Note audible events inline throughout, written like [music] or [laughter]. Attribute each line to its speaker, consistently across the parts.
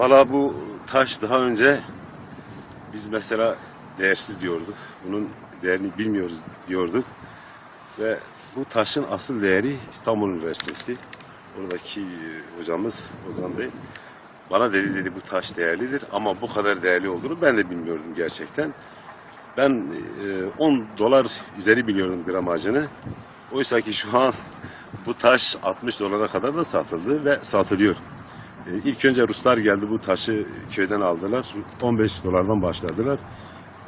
Speaker 1: Valla bu taş daha önce biz mesela değersiz diyorduk. Bunun değerini bilmiyoruz diyorduk. Ve bu taşın asıl değeri İstanbul Üniversitesi. Oradaki e, hocamız Ozan Bey bana dedi dedi bu taş değerlidir ama bu kadar değerli olduğunu ben de bilmiyordum gerçekten. Ben e, 10 dolar üzeri biliyordum gramajını. Oysa ki şu an bu taş 60 dolara kadar da satıldı ve satılıyor. E, İlk önce Ruslar geldi bu taşı köyden aldılar. 15 dolardan başladılar.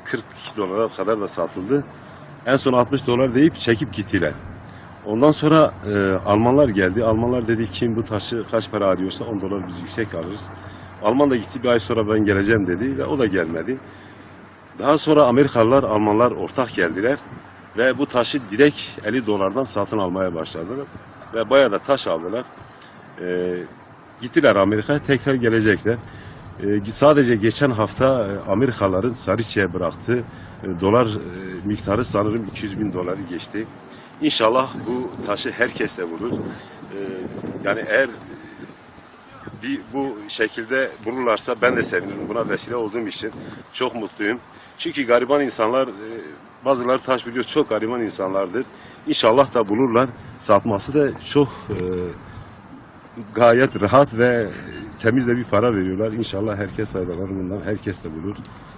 Speaker 1: 40 dolara kadar da satıldı. En son 60 dolar deyip çekip gittiler. Ondan sonra e, Almanlar geldi. Almanlar dedi kim bu taşı kaç para arıyorsa 10 dolar biz yüksek alırız. Alman da gitti bir ay sonra ben geleceğim dedi ve o da gelmedi. Daha sonra Amerikalılar, Almanlar ortak geldiler ve bu taşı direkt 50 dolardan satın almaya başladılar. Ve bayağı da taş aldılar. E, gittiler Amerika'ya tekrar gelecekler. E, sadece geçen hafta e, Amerikalıların Sarıçı'ya bıraktığı e, dolar e, miktarı sanırım 200 bin doları geçti. İnşallah bu taşı herkes de bulur. Yani eğer bir bu şekilde bulurlarsa ben de sevinirim. Buna vesile olduğum için çok mutluyum. Çünkü gariban insanlar bazıları taş biliyor çok gariban insanlardır. İnşallah da bulurlar. Satması da çok gayet rahat ve temiz de bir para veriyorlar. İnşallah herkes faydalanır bundan. Herkes de bulur.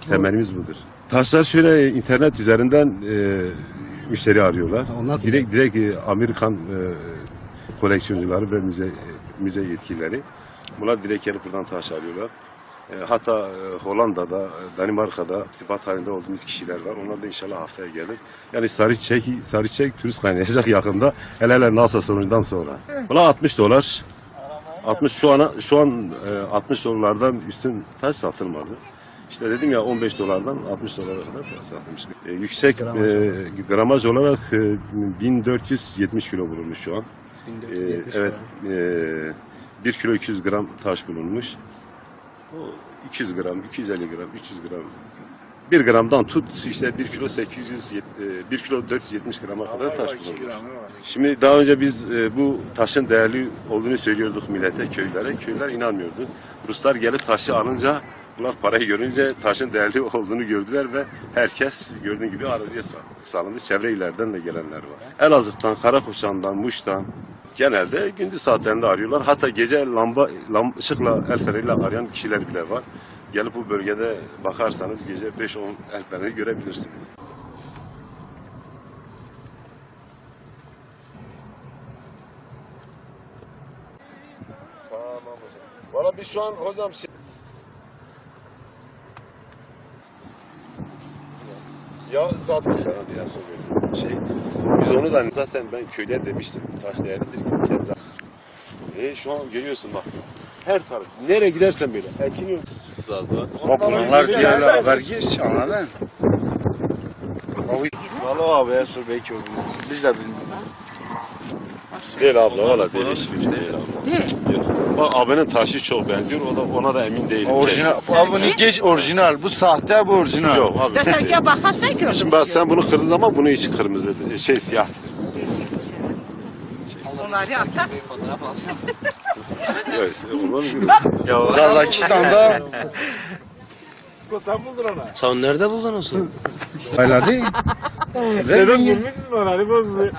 Speaker 1: Temennimiz budur. Taşlar şöyle internet üzerinden e, müşteri arıyorlar.
Speaker 2: Onlar-
Speaker 1: direkt direkt e, Amerikan e, koleksiyoncuları ve müze müze yetkilileri. Bunlar direkt gelip buradan taş alıyorlar. E, hatta e, Hollanda'da, e, Danimarka'da irtibat halinde olduğumuz kişiler var. Onlar da inşallah haftaya gelir. Yani Sarıçek, Sarıçek turist kaynayacak [laughs] yakında. Hele hele NASA sonucundan sonra. Buna 60 dolar. 60 şu an şu an e, 60 dolarlardan üstün taş satılmadı. İşte dedim ya 15 dolardan 60 dolara kadar satılmış. E, yüksek
Speaker 2: Gramaj
Speaker 1: e, gramaj olarak e, 1470 kilo bulunmuş şu an. E,
Speaker 2: 1470
Speaker 1: evet. E, 1 kilo 200 gram taş bulunmuş. O 200 gram, 250 gram, 300 gram. 1 gramdan tut işte 1 kilo 800, 1 kilo 470 grama kadar taş bulunmuş. Şimdi daha önce biz e, bu taşın değerli olduğunu söylüyorduk millete, köylere. Köylüler inanmıyordu. Ruslar gelip taşı alınca, bunlar parayı görünce taşın değerli olduğunu gördüler ve herkes gördüğün gibi araziye sa- salındı. Çevre illerden de gelenler var. Elazığ'dan, Karakoçan'dan, Muş'tan genelde gündüz saatlerinde arıyorlar. Hatta gece lamba, lam, ışıkla, el feneriyle arayan kişiler bile var. Gelip bu bölgede bakarsanız gece 5-10 el feneri görebilirsiniz. Tamam hocam. Valla biz şu an hocam şey... Ya zaten diye soruyorum. Şey, biz onu da zaten ben köyler demiştim. Taş değerlidir ki e şu an görüyorsun bak. Her taraf. Nereye gidersen böyle. Ekin yok. Zaza.
Speaker 3: Bunlar diğerler haber geç anladın? Valla abi Esur belki o. Biz de bilmiyoruz.
Speaker 1: Değil abla valla değil. hiçbir şey değil abla.
Speaker 4: Değil.
Speaker 1: Bak abinin taşı çok benziyor. O da ona da emin değilim.
Speaker 3: Orijinal.
Speaker 1: kesin.
Speaker 3: Abi bunu geç orijinal. Bu sahte bu orijinal.
Speaker 1: Yok abi.
Speaker 4: Ya gel bakarsan gördün.
Speaker 1: Şimdi bak sen bunu kırdın ama bunun içi kırmızı. Şey siyahtır.
Speaker 4: Onları atar.
Speaker 1: Evet. Ondan
Speaker 3: Ya Kazakistan'da
Speaker 5: Sen nerede buldun o su?
Speaker 3: Öyle değil.
Speaker 6: Neden bulmuşsun bana hani bozdu.